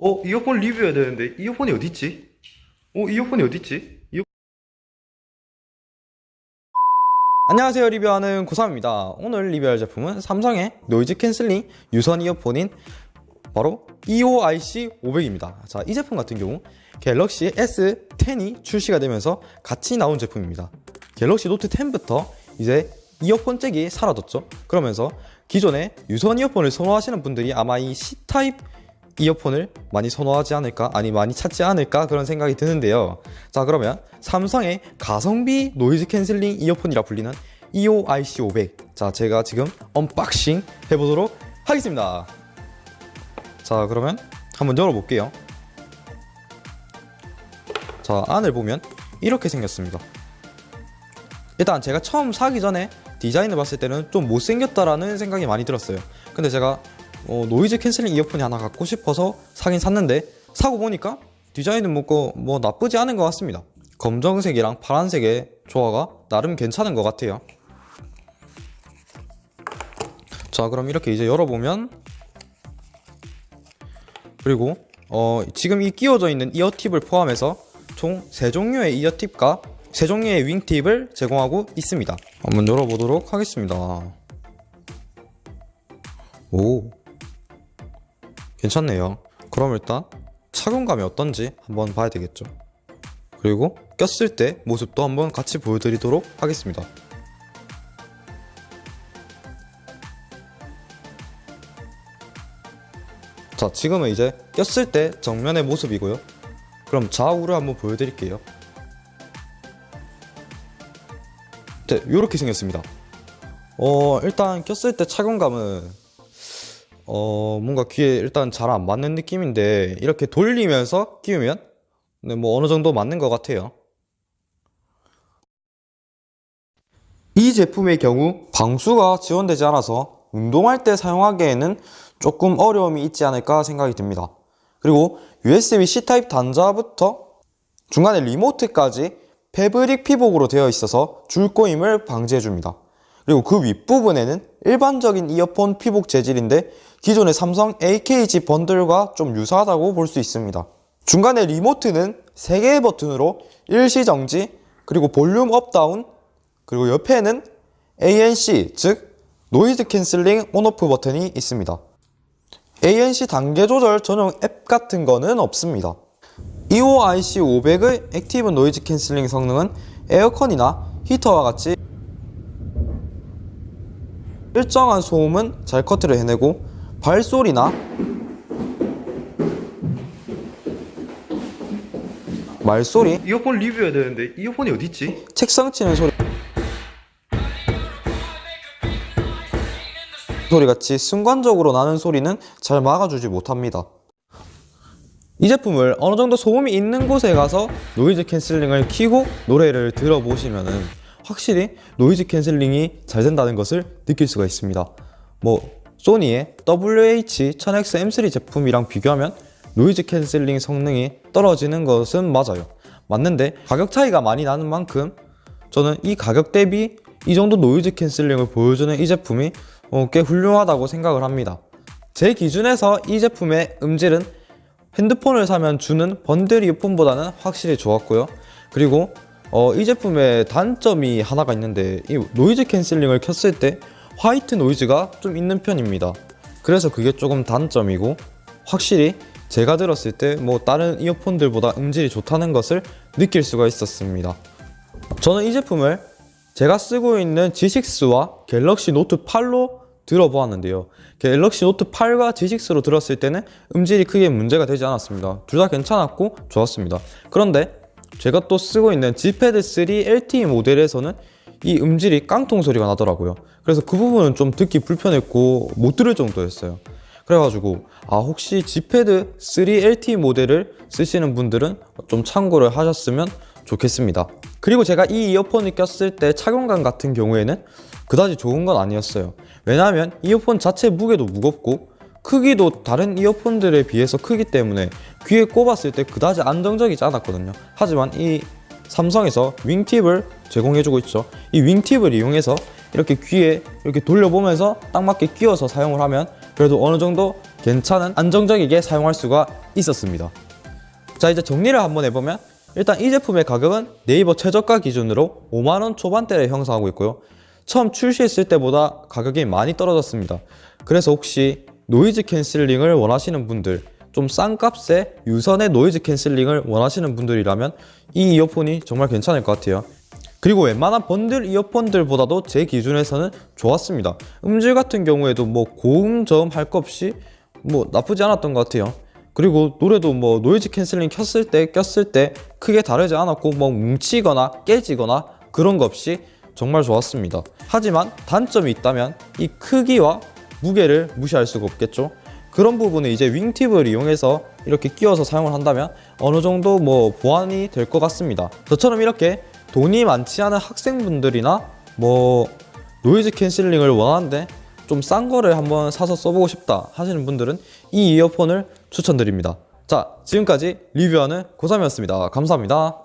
어, 이어폰 리뷰해야 되는데, 이어폰이 어딨지? 어, 이어폰이 어딨지? 이어... 안녕하세요. 리뷰하는 고3입니다. 오늘 리뷰할 제품은 삼성의 노이즈 캔슬링 유선 이어폰인 바로 EOIC 500입니다. 자, 이 제품 같은 경우 갤럭시 S10이 출시가 되면서 같이 나온 제품입니다. 갤럭시 노트 10부터 이제 이어폰 잭이 사라졌죠. 그러면서 기존에 유선 이어폰을 선호하시는 분들이 아마 이 C타입 이어폰을 많이 선호하지 않을까? 아니 많이 찾지 않을까? 그런 생각이 드는데요. 자 그러면 삼성의 가성비 노이즈 캔슬링 이어폰이라 불리는 EOIC 500 자 제가 지금 언박싱 해보도록 하겠습니다. 자 그러면 한번 열어볼게요. 자 안을 보면 이렇게 생겼습니다. 일단 제가 처음 사기 전에 디자인을 봤을 때는 좀 못생겼다라는 생각이 많이 들었어요. 근데 제가 어, 노이즈 캔슬링 이어폰이 하나 갖고 싶어서 사긴 샀는데 사고 보니까 디자인은 뭐, 뭐 나쁘지 않은 것 같습니다. 검정색이랑 파란색의 조화가 나름 괜찮은 것 같아요. 자 그럼 이렇게 이제 열어보면 그리고 어, 지금 이 끼워져 있는 이어팁을 포함해서 총 3종류의 이어팁과 3종류의 윙팁을 제공하고 있습니다. 한번 열어보도록 하겠습니다. 오 괜찮네요. 그럼 일단 착용감이 어떤지 한번 봐야 되겠죠? 그리고 꼈을 때 모습도 한번 같이 보여드리도록 하겠습니다. 자 지금은 이제 꼈을 때 정면의 모습이고요. 그럼 좌우를 한번 보여드릴게요. 네 이렇게 생겼습니다. 어 일단 꼈을 때 착용감은 어 뭔가 귀에 일단 잘 안 맞는 느낌인데 이렇게 돌리면서 끼우면? 네, 뭐 어느 정도 맞는 것 같아요. 이 제품의 경우 방수가 지원되지 않아서 운동할 때 사용하기에는 조금 어려움이 있지 않을까 생각이 듭니다. 그리고 USB-C 타입 단자부터 중간에 리모트까지 패브릭 피복으로 되어 있어서 줄꼬임을 방지해줍니다. 그리고 그 윗부분에는 일반적인 이어폰 피복 재질인데 기존의 삼성 AKG 번들과 좀 유사하다고 볼 수 있습니다. 중간에 리모트는 3개의 버튼으로 일시 정지, 그리고 볼륨 업다운, 그리고 옆에는 ANC, 즉 노이즈 캔슬링 온오프 버튼이 있습니다. ANC 단계 조절 전용 앱 같은 거는 없습니다. EOIC 500의 액티브 노이즈 캔슬링 성능은 에어컨이나 히터와 같이 일정한 소음은 잘 커트를 해내고 발소리나 말소리, 이어폰 리뷰해야 되는데 이어폰이 어딨지? 책상 치는 소리 소리 같이 순간적으로 나는 소리는 잘 막아주지 못합니다. 이 제품을 어느 정도 소음이 있는 곳에 가서 노이즈 캔슬링을 키고 노래를 들어보시면은 확실히 노이즈 캔슬링이 잘 된다는 것을 느낄 수가 있습니다. 뭐 소니의 WH-1000X M3 제품이랑 비교하면 노이즈 캔슬링 성능이 떨어지는 것은 맞아요. 맞는데 가격 차이가 많이 나는 만큼 저는 이 가격 대비 이 정도 노이즈 캔슬링을 보여주는 이 제품이 어, 꽤 훌륭하다고 생각을 합니다. 제 기준에서 이 제품의 음질은 핸드폰을 사면 주는 번들 이어폰보다는 확실히 좋았고요. 그리고 어, 이 제품의 단점이 하나가 있는데 이 노이즈 캔슬링을 켰을 때 화이트 노이즈가 좀 있는 편입니다. 그래서 그게 조금 단점이고 확실히 제가 들었을 때 뭐 다른 이어폰들보다 음질이 좋다는 것을 느낄 수가 있었습니다. 저는 이 제품을 제가 쓰고 있는 G6와 갤럭시 노트 8로 들어보았는데요. 갤럭시 노트 8과 G6로 들었을 때는 음질이 크게 문제가 되지 않았습니다. 둘 다 괜찮았고 좋았습니다. 그런데 제가 또 쓰고 있는 G패드 3 LTE 모델에서는 이 음질이 깡통 소리가 나더라고요. 그래서 그 부분은 좀 듣기 불편했고 못 들을 정도였어요. 그래가지고 아 혹시 G패드 3 LTE 모델을 쓰시는 분들은 좀 참고를 하셨으면 좋겠습니다. 그리고 제가 이 이어폰을 꼈을 때 착용감 같은 경우에는 그다지 좋은 건 아니었어요. 왜냐하면 이어폰 자체 무게도 무겁고 크기도 다른 이어폰들에 비해서 크기 때문에 귀에 꼽았을 때 그다지 안정적이지 않았거든요. 하지만 이 삼성에서 윙팁을 제공해주고 있죠. 이 윙팁을 이용해서 이렇게 귀에 이렇게 돌려보면서 딱 맞게 끼워서 사용을 하면 그래도 어느 정도 괜찮은 안정적이게 사용할 수가 있었습니다. 자 이제 정리를 한번 해보면 일단 이 제품의 가격은 네이버 최저가 기준으로 5만원 초반대를 형성하고 있고요 처음 출시했을 때보다 가격이 많이 떨어졌습니다 그래서 혹시 노이즈 캔슬링을 원하시는 분들 좀 싼 값에 유선의 노이즈 캔슬링을 원하시는 분들이라면 이 이어폰이 정말 괜찮을 것 같아요 그리고 웬만한 번들 이어폰들보다도 제 기준에서는 좋았습니다 음질 같은 경우에도 뭐 고음 저음 할 것 없이 뭐 나쁘지 않았던 것 같아요 그리고 노래도 뭐 노이즈 캔슬링 켰을 때 꼈을 때 크게 다르지 않았고 뭐 뭉치거나 깨지거나 그런 거 없이 정말 좋았습니다. 하지만 단점이 있다면 이 크기와 무게를 무시할 수가 없겠죠. 그런 부분은 이제 윙팁을 이용해서 이렇게 끼워서 사용을 한다면 어느 정도 뭐 보완이 될 것 같습니다. 저처럼 이렇게 돈이 많지 않은 학생분들이나 뭐 노이즈 캔슬링을 원하는데 좀 싼 거를 한번 사서 써보고 싶다 하시는 분들은 이 이어폰을 추천드립니다. 자, 지금까지 리뷰하는 고3이었습니다. 감사합니다.